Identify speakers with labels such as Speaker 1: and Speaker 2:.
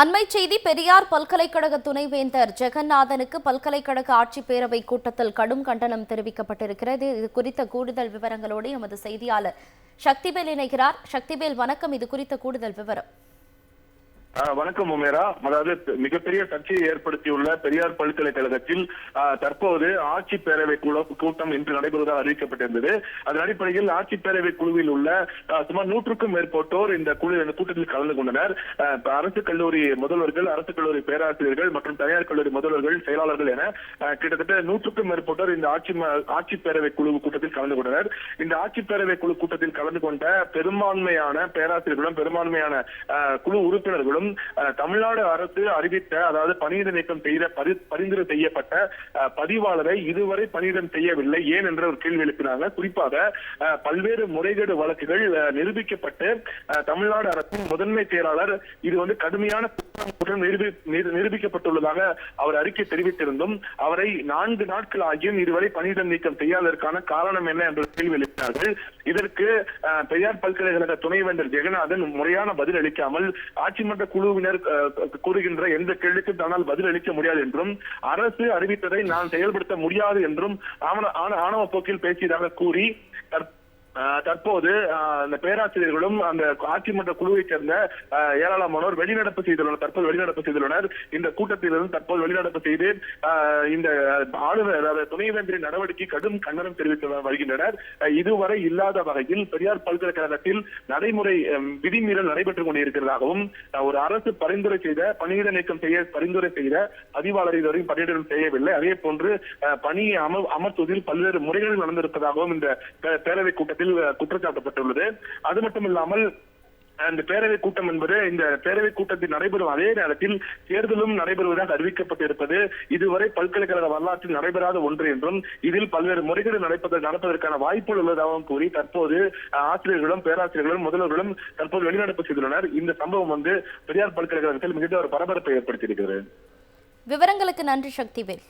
Speaker 1: அண்மை செய்தி பெரியார் பல்கலைக்கழக துணைவேந்தர் ஜெகநாதனுக்கு பல்கலைக்கழக ஆட்சிப் பேரவை கூட்டத்தில் கடும் கண்டனம் தெரிவிக்கப்பட்டிருக்கிறது. இது குறித்த கூடுதல் விவரங்களோடு எமது செய்தியாளர் சக்திவேல் இணைகிறார். சக்திவேல் வணக்கம். இது குறித்த கூடுதல் விவரம்.
Speaker 2: வணக்கம் உமேரா அதாவது மிகப்பெரிய சர்ச்சையை ஏற்படுத்தியுள்ள பெரியார் பல்கலைக்கழகத்தில் தற்போது ஆட்சி பேரவை குழு கூட்டம் இன்று நடைபெறுவதாக அறிவிக்கப்பட்டிருந்தது. அதன் அடிப்படையில் ஆட்சி பேரவை குழுவில் உள்ள சுமார் நூற்றுக்கும் மேற்பட்டோர் இந்த குழு இந்த கூட்டத்தில் கலந்து கொண்டனர். அரசு கல்லூரி முதல்வர்கள் அரசு கல்லூரி பேராசிரியர்கள் மற்றும் தனியார் கல்லூரி முதல்வர்கள் செயலாளர்கள் என கிட்டத்தட்ட நூற்றுக்கும் மேற்பட்டோர் இந்த ஆட்சி ம- ஆட்சி பேரவை குழு கூட்டத்தில் கலந்து கொண்டனர். இந்த ஆட்சி பேரவை குழு கூட்டத்தில் கலந்து கொண்ட பெரும்பான்மையான பேராசிரியர்களும் பெரும்பான்மையான குழு உறுப்பினர்களும் மற்றும் தமிழ்நாடு அரசு அறிவித்த அதாவது பணியிட நீக்கம் செய்த பரிந்துரை செய்யப்பட்ட பதிவாளரை இதுவரை பணியிடம் செய்யவில்லை. ஏன் என்ற ஒரு கேள்வி எழுப்பினாங்க. குறிப்பாக பல்வேறு முறைகேடு வழக்குகள் நிரூபிக்கப்பட்டு தமிழ்நாடு அரசின் முதன்மை செயலாளர் இது வந்து கடுமையான குற்றம் நிரூபிக்கப்பட்டுள்ளதாக அவர் அறிக்கை தெரிவித்திருந்தும் அவரை நான்கு நாட்கள் ஆகியும் இதுவரை பணியிடம் நீக்கம் செய்யாததற்கான காரணம் என்ன என்ற கேள்வி எழுப்பினார்கள். இதற்கு பெரியார் பல்கலைக்கழக துணைவேந்தர் ஜெகநாதன் முறையான பதில் அளிக்காமல் ஆட்சி மன்ற குழுவினர் கூறுகின்ற எந்த கேள்விக்கும் தன்னால் பதில் அளிக்க முடியாது என்றும் அரசு அறிவித்ததை நான் செயல்படுத்த முடியாது என்றும் ஆவண- ஆண- ஆணவ போக்கில் பேசியதாக கூறி தற்போது அந்த பேராசிரியர்களும் அந்த ஆட்சி மன்ற குழுவைச் சேர்ந்த ஏராளமானோர் வெளிநடப்பு செய்துள்ளனர். தற்போது வெளிநடப்பு செய்துள்ளனர். இந்த கூட்டத்திலிருந்து தற்போது வெளிநடப்பு செய்து இந்த ஆளுநர் அதாவது துணைவேந்தரின் நடவடிக்கை கடும் கண்டனம் தெரிவித்து வருகின்றனர். இதுவரை இல்லாத வகையில் பெரியார் பல்கலைக்கழகத்தில் நடைமுறை விதிமீறல் நடைபெற்றுக் கொண்டிருக்கிறதாகவும் ஒரு அரசு பரிந்துரை செய்த பணியிட நீக்கம் செய்ய பரிந்துரை செய்த பதிவாளர் இதுவரையும் பணியிடம் செய்யவில்லை. அதே போன்று பணியை அமர்த்துவதில் பல்வேறு முறைகள் நடந்திருப்பதாகவும் இந்த பேரவைக் பேரவை கூட்டத்தில் ஆ, குற்றச்சாட்டப்பட்டுள்ளது. அது மட்டும் இல்லாமல் அந்த பேரவை கூட்டம் என்பது இந்த பேரவை கூட்டத்தில் நடைபெறும் அதே நேரத்தில் தேர்தலும் நடைபெறுவதாக அறிவிக்கப்பட்டிருப்பது. இதுவரை பல்கலைக்கழக வரலாற்றில் நடைபெறாத ஒன்று என்றும் இதில் பல்வேறு முறைகேடு நடப்பது நடப்பதற்கான வாய்ப்புகள் உள்ளதாகவும் கூறி தற்போது ஆசிரியர்களும் பேராசிரியர்களும் முதல்வர்களும் தற்போது வெளிநடப்பு செய்துள்ளனர். இந்த சம்பவம் வந்து பெரியார் பல்கலைக்கழகத்தில் மிகுந்த ஒரு பரபரப்பை ஏற்படுத்தியிருக்கிறது.
Speaker 1: விவரங்களுக்கு நன்றி சக்திவேல்.